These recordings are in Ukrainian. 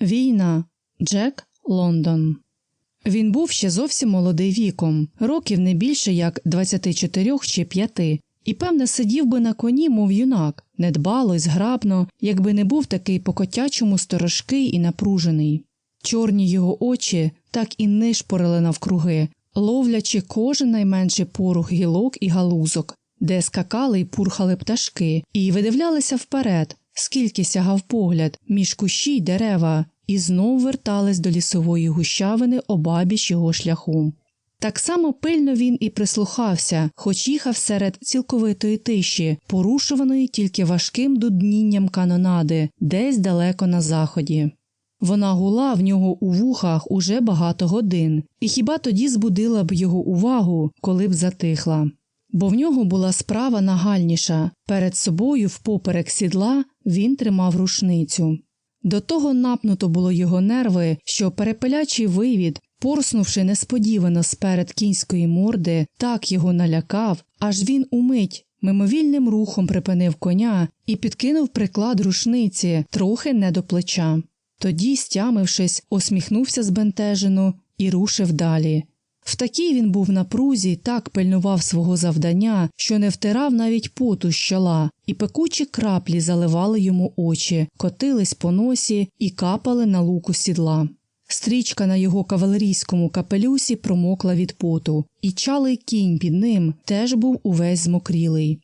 Війна Джек Лондон. Він був ще зовсім молодий віком, років не більше як 24 чи 5, і, певне, сидів би на коні, мов юнак, недбало й зграбно, якби не був такий по котячому сторожкий і напружений. Чорні його очі так і нишпорили навкруги, ловлячи кожен найменший порух гілок і галузок, де скакали й пурхали пташки, і видивлялися вперед, скільки сягав погляд між кущі й дерева, і знов вертались до лісової гущавини обабіч його шляху. Так само пильно він і прислухався, хоч їхав серед цілковитої тиші, порушуваної тільки важким дуднінням канонади, десь далеко на заході. Вона гула в нього у вухах уже багато годин, і хіба тоді збудила б його увагу, коли б затихла. Бо в нього була справа нагальніша перед собою, впоперек сідла, він тримав рушницю. До того напнуто було його нерви, що перепелячий вивід, порснувши несподівано сперед кінської морди, так його налякав, аж він умить мимовільним рухом припинив коня і підкинув приклад рушниці трохи не до плеча. Тоді, стямившись, усміхнувся збентежено і рушив далі. В такій він був на прузі, так пильнував свого завдання, що не втирав навіть поту з чола, і пекучі краплі заливали йому очі, котились по носі і капали на луку сідла. Стрічка на його кавалерійському капелюсі промокла від поту, і чалий кінь під ним теж був увесь змокрілий.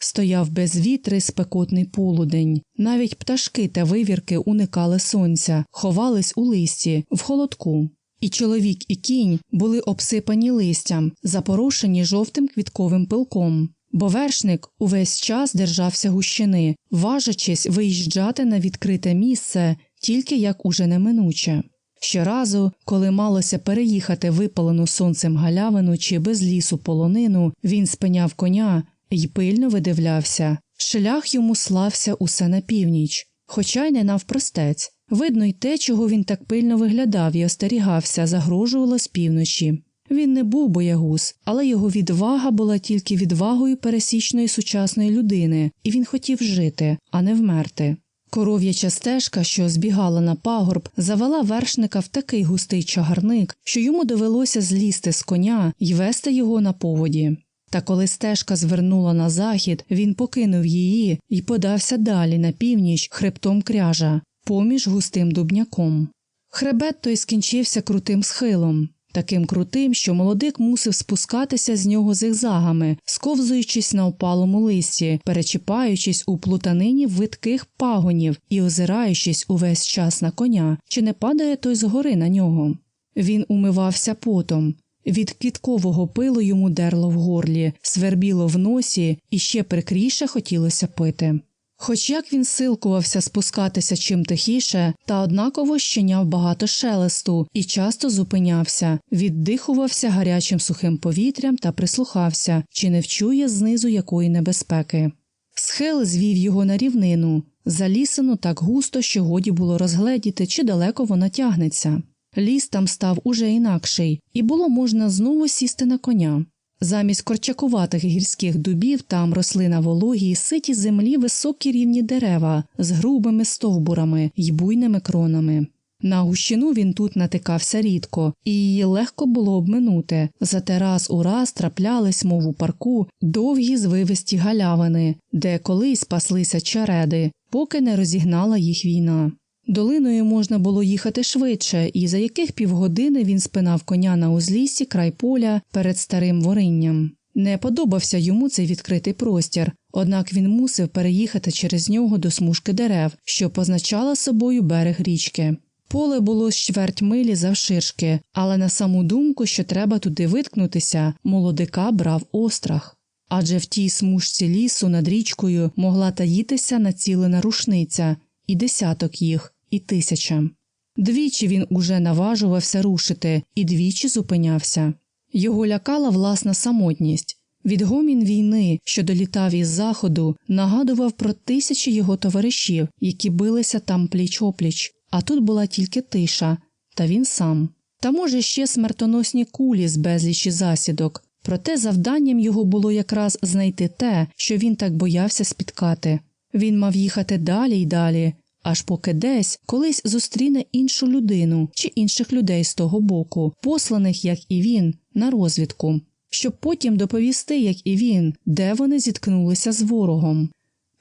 Стояв безвітрий спекотний полудень, навіть пташки та вивірки уникали сонця, ховались у листі, в холодку. І чоловік і кінь були обсипані листям, запорошені жовтим квітковим пилком, бо вершник увесь час держався гущини, важачись виїжджати на відкрите місце тільки як уже неминуче. Щоразу, коли малося переїхати випалену сонцем галявину чи без лісу полонину, він спиняв коня й пильно видивлявся. Шлях йому слався усе на північ, хоча й не навпростець. Видно й те, чого він так пильно виглядав і остерігався, загрожувало з півночі. Він не був боягуз, але його відвага була тільки відвагою пересічної сучасної людини, і він хотів жити, а не вмерти. Коров'яча стежка, що збігала на пагорб, завела вершника в такий густий чагарник, що йому довелося злізти з коня і вести його на поводі. Та коли стежка звернула на захід, він покинув її і подався далі на північ хребтом кряжа, поміж густим дубняком. Хребет той скінчився крутим схилом, таким крутим, що молодик мусив спускатися з нього зигзагами, сковзуючись на опалому листі, перечіпаючись у плутанині витких пагонів і озираючись увесь час на коня, чи не падає той згори на нього. Він умивався потом. Від квіткового пилу йому дерло в горлі, свербіло в носі і ще прикріше хотілося пити. Хоч як він силкувався спускатися чим тихіше, та однаково щиняв багато шелесту і часто зупинявся, віддихувався гарячим сухим повітрям та прислухався, чи не вчує знизу якої небезпеки. Схил звів його на рівнину, залісину так густо, що годі було розгледіти, чи далеко вона тягнеться. Ліс там став уже інакший, і було можна знову сісти на коня. Замість корчакуватих гірських дубів там росли на вологій ситі землі високі рівні дерева з грубими стовбурами й буйними кронами. На гущину він тут натикався рідко, і її легко було обминути, зате раз у раз траплялись, мов у парку, довгі звивисті галявини, де колись паслися череди, поки не розігнала їх війна. Долиною можна було їхати швидше, і за яких півгодини він спинав коня на узліссі край поля перед старим воринням. Не подобався йому цей відкритий простір, однак він мусив переїхати через нього до смужки дерев, що позначала собою берег річки. Поле було з чверть милі завширшки, але на саму думку, що треба туди виткнутися, молодика брав острах. Адже в тій смужці лісу над річкою могла таїтися націлена рушниця і десяток їх і тисяча. Двічі він уже наважувався рушити і двічі зупинявся. Його лякала власна самотність. Відгомін війни, що долітав із заходу, нагадував про тисячі його товаришів, які билися там пліч опліч, а тут була тільки тиша, та він сам. Та, може, ще смертоносні кулі з безлічі засідок, проте завданням його було якраз знайти те, що він так боявся спіткати. Він мав їхати далі й далі, аж поки десь колись зустріне іншу людину чи інших людей з того боку, посланих, як і він, на розвідку, щоб потім доповісти, як і він, де вони зіткнулися з ворогом.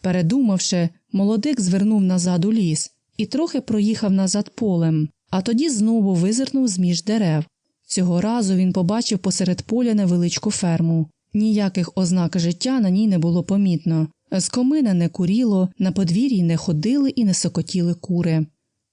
Передумавши, молодик звернув назад у ліс і трохи проїхав назад полем, а тоді знову визирнув зміж дерев. Цього разу він побачив посеред поля невеличку ферму. Ніяких ознак життя на ній не було помітно. З комина не куріло, на подвір'ї не ходили і не сокотіли кури.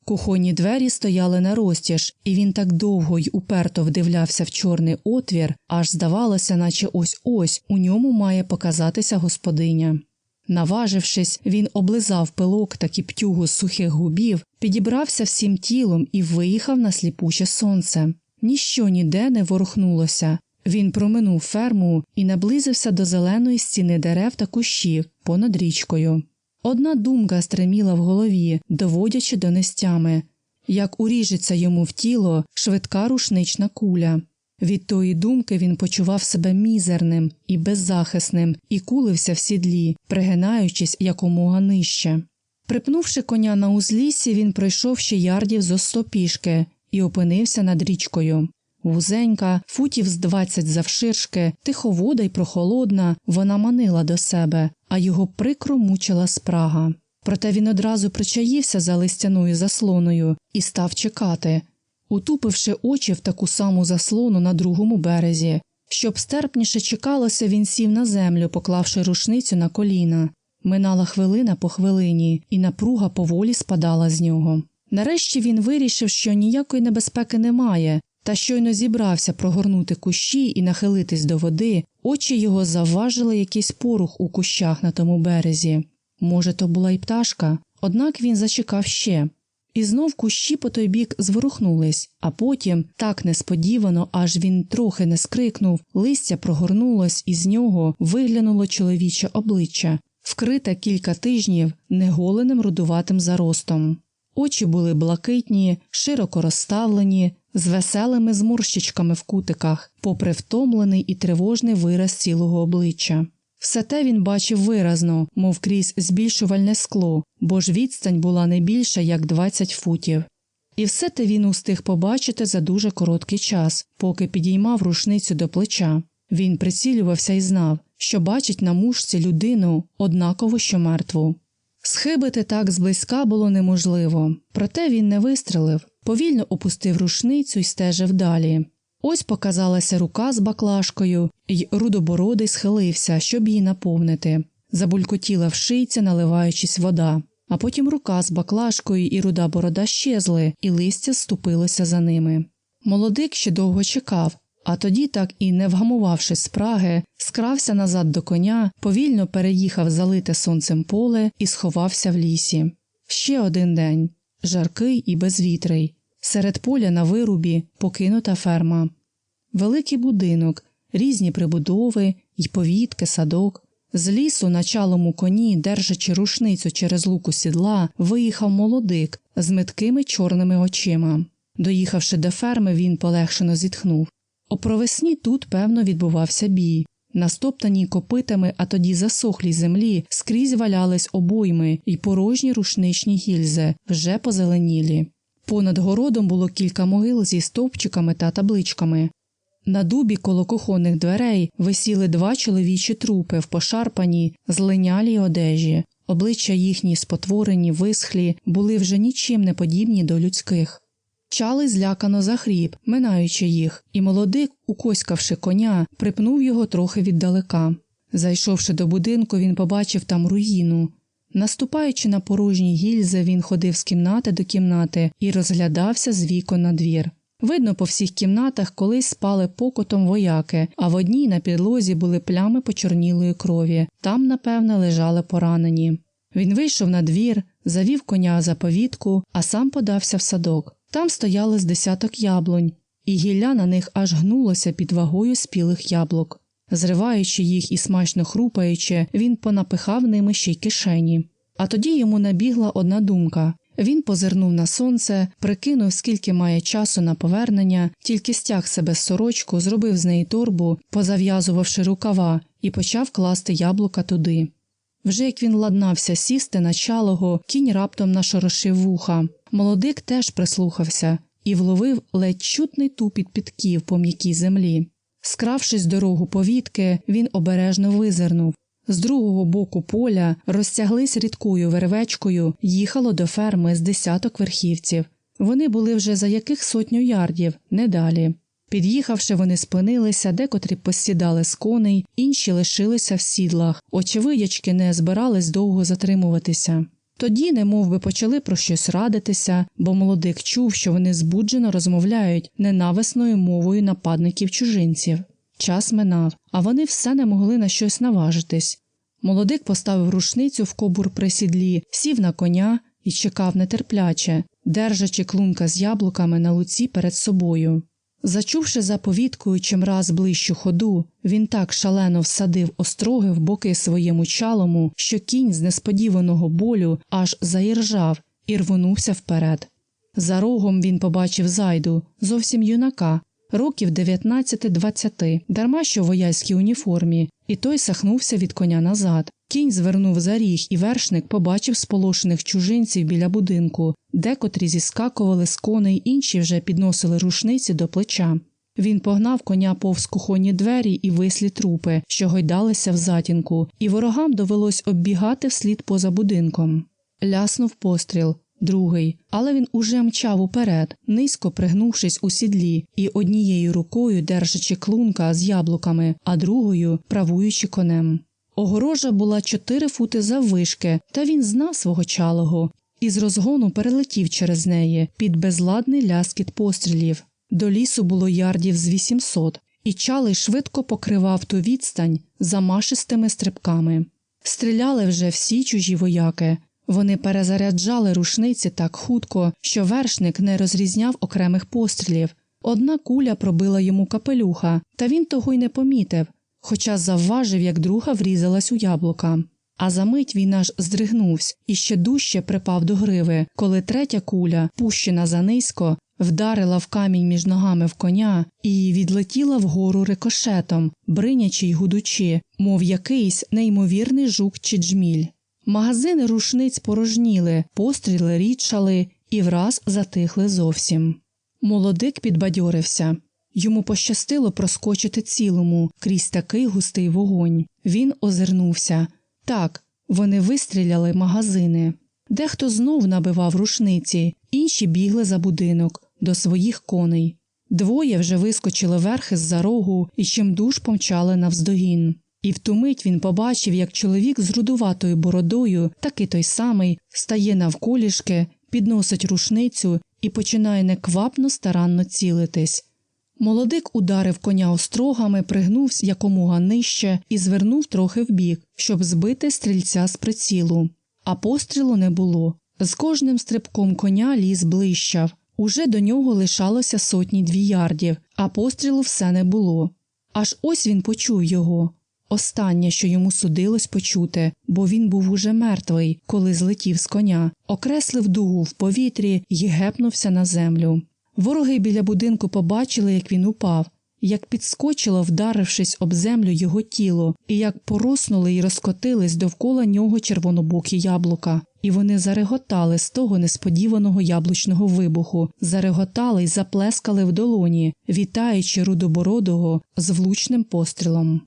Кухонні двері стояли на розтяж, і він так довго й уперто вдивлявся в чорний отвір, аж здавалося, наче ось ось у ньому має показатися господиня. Наважившись, він облизав пилок та кіптюгу з сухих губів, підібрався всім тілом і виїхав на сліпуче сонце. Ніщо ніде не ворухнулося. Він проминув ферму і наблизився до зеленої стіни дерев та кущів понад річкою. Одна думка стриміла в голові, доводячи до нестями як уріжеться йому в тіло швидка рушнична куля. Від тої думки він почував себе мізерним і беззахисним і кулився в сідлі, пригинаючись якомога нижче. Припнувши коня на узліссі, він пройшов ще ярдів зо сто пішки і опинився над річкою. Вузенька, футів з двадцять завширшки, тиховода й прохолодна, вона манила до себе, а його прикро мучила спрага. Проте він одразу причаївся за листяною заслоною і став чекати, утупивши очі в таку саму заслону на другому березі. Щоб стерпніше чекалося, він сів на землю, поклавши рушницю на коліна. Минала хвилина по хвилині, і напруга поволі спадала з нього. Нарешті він вирішив, що ніякої небезпеки немає, та щойно зібрався прогорнути кущі і нахилитись до води, очі його завважили якийсь порух у кущах на тому березі. Може, то була й пташка, однак він зачекав ще. І знов кущі по той бік зворухнулись, а потім, так несподівано, аж він трохи не скрикнув, листя прогорнулось, і з нього виглянуло чоловіче обличчя, вкрите кілька тижнів неголеним рудуватим заростом. Очі були блакитні, широко розставлені, з веселими зморщичками в кутиках, попри втомлений і тривожний вираз цілого обличчя. Все те він бачив виразно, мов крізь збільшувальне скло, бо ж відстань була не більша, як 20 футів. І все те він устиг побачити за дуже короткий час, поки підіймав рушницю до плеча. Він прицілювався і знав, що бачить на мушці людину однаково, що мертву. Схибити так зблизька було неможливо, проте він не вистрелив, повільно опустив рушницю і стежив далі. Ось показалася рука з баклажкою, й рудобородий схилився, щоб її наповнити. Забулькотіла в наливаючись вода. А потім рука з баклажкою і руда борода щезли, і листя ступилося за ними. Молодик ще довго чекав, а тоді, так і не вгамувавши спраги, скрався назад до коня, повільно переїхав залите сонцем поле і сховався в лісі. Ще один день жаркий і безвітрий. Серед поля на вирубі покинута ферма. Великий будинок, різні прибудови й повітки, садок. З лісу на чалому коні, держачи рушницю через луку сідла, виїхав молодик з меткими чорними очима. Доїхавши до ферми, він полегшено зітхнув. О провесні тут, певно, відбувався бій. На стоптаній копитами, а тоді засохлій землі, скрізь валялись обойми й порожні рушничні гільзи, вже позеленілі. Понад городом було кілька могил зі стовпчиками та табличками. На дубі коло кухонних дверей висіли два чоловічі трупи в пошарпаній, злинялій одежі, обличчя їхні спотворені, висхлі, були вже нічим не подібні до людських. Чали злякано захріп, минаючи їх, і молодик, укоськавши коня, припнув його трохи віддалека. Зайшовши до будинку, він побачив там руїну. Наступаючи на порожні гільзи, він ходив з кімнати до кімнати і розглядався з вікон на двір. Видно, по всіх кімнатах колись спали покотом вояки, а в одній на підлозі були плями почорнілої крові, там, напевне, лежали поранені. Він вийшов на двір, завів коня за повітку, а сам подався в садок. Там стояли з десяток яблунь, і гілля на них аж гнулося під вагою спілих яблук. Зриваючи їх і смачно хрупаючи, він понапихав ними ще й кишені. А тоді йому набігла одна думка він позирнув на сонце, прикинув, скільки має часу на повернення, тільки стяг себе з сорочку, зробив з неї торбу, позав'язувавши рукава, і почав класти яблука туди. Вже як він ладнався сісти на чалого, кінь раптом нашорошив вуха. Молодик теж прислухався і вловив ледь чутний тупіт підків по м'якій землі. Скравшись дорогу повітки, він обережно визирнув. З другого боку поля розтяглись рідкою вервечкою, їхало до ферми з десяток верхівців. Вони були вже за яких сотню ярдів, не далі. Під'їхавши, вони спинилися, декотрі посідали з коней, інші лишилися в сідлах. Очевидячки не збирались довго затримуватися. Тоді, немов би почали про щось радитися, бо молодик чув, що вони збуджено розмовляють ненависною мовою нападників чужинців. Час минав, а вони все не могли на щось наважитись. Молодик поставив рушницю в кобур при сідлі, сів на коня і чекав нетерпляче, держачи клунка з яблуками на луці перед собою. Зачувши за повідкою чимраз ближчу ходу, він так шалено всадив остроги в боки своєму чалому, що кінь з несподіваного болю аж заіржав і рвонувся вперед. За рогом він побачив зайду, зовсім юнака, років 19-20, дарма що в вояцькій уніформі, і той сахнувся від коня назад. Кінь звернув за ріг, і вершник побачив сполошених чужинців біля будинку, декотрі зіскакували з коней, інші вже підносили рушниці до плеча. Він погнав коня повз кухонні двері і вислі трупи, що гойдалися в затінку, і ворогам довелось оббігати вслід поза будинком. Ляснув постріл, другий, але він уже мчав уперед, низько пригнувшись у сідлі і однією рукою держачи клунка з яблуками, а другою правуючи конем. Огорожа була чотири фути заввишки, та він знав свого чалого і з розгону перелетів через неї під безладний ляскіт пострілів. До лісу було ярдів з 800, і чалий швидко покривав ту відстань замашистими стрибками. Стріляли вже всі чужі вояки. Вони перезаряджали рушниці так хутко, що вершник не розрізняв окремих пострілів. Одна куля пробила йому капелюха, та він того й не помітив, хоча завважив, як друга врізалась у яблука. А за мить він аж здригнувся і ще дужче припав до гриви, коли третя куля, пущена занизько, вдарила в камінь між ногами в коня і відлетіла вгору рикошетом, бринячи й гудучи, мов якийсь неймовірний жук чи джміль. Магазини рушниць порожніли, постріли рідшали і враз затихли зовсім. Молодик підбадьорився. Йому пощастило проскочити цілому крізь такий густий вогонь. Він озирнувся. Так, вони вистріляли магазини. Дехто знов набивав рушниці, інші бігли за будинок до своїх коней. Двоє вже вискочили верхи з за рогу і чимдуж помчали навздогін. І в ту мить він побачив, як чоловік з рудуватою бородою, такий той самий, стає навколішки, підносить рушницю і починає неквапно старанно цілитись. Молодик ударив коня острогами, пригнувся якомога нижче і звернув трохи вбік, щоб збити стрільця з прицілу. А пострілу не було. З кожним стрибком коня ліс блищав. Уже до нього лишалося сотні дві ярдів, а пострілу все не було. Аж ось він почув його. Останнє, що йому судилось почути, бо він був уже мертвий, коли злетів з коня, окреслив дугу в повітрі і гепнувся на землю. Вороги біля будинку побачили, як він упав, як підскочило, вдарившись об землю його тіло, і як пороснули й розкотились довкола нього червонобокі яблука, і вони зареготали з того несподіваного яблучного вибуху, зареготали й заплескали в долоні, вітаючи рудобородого з влучним пострілом.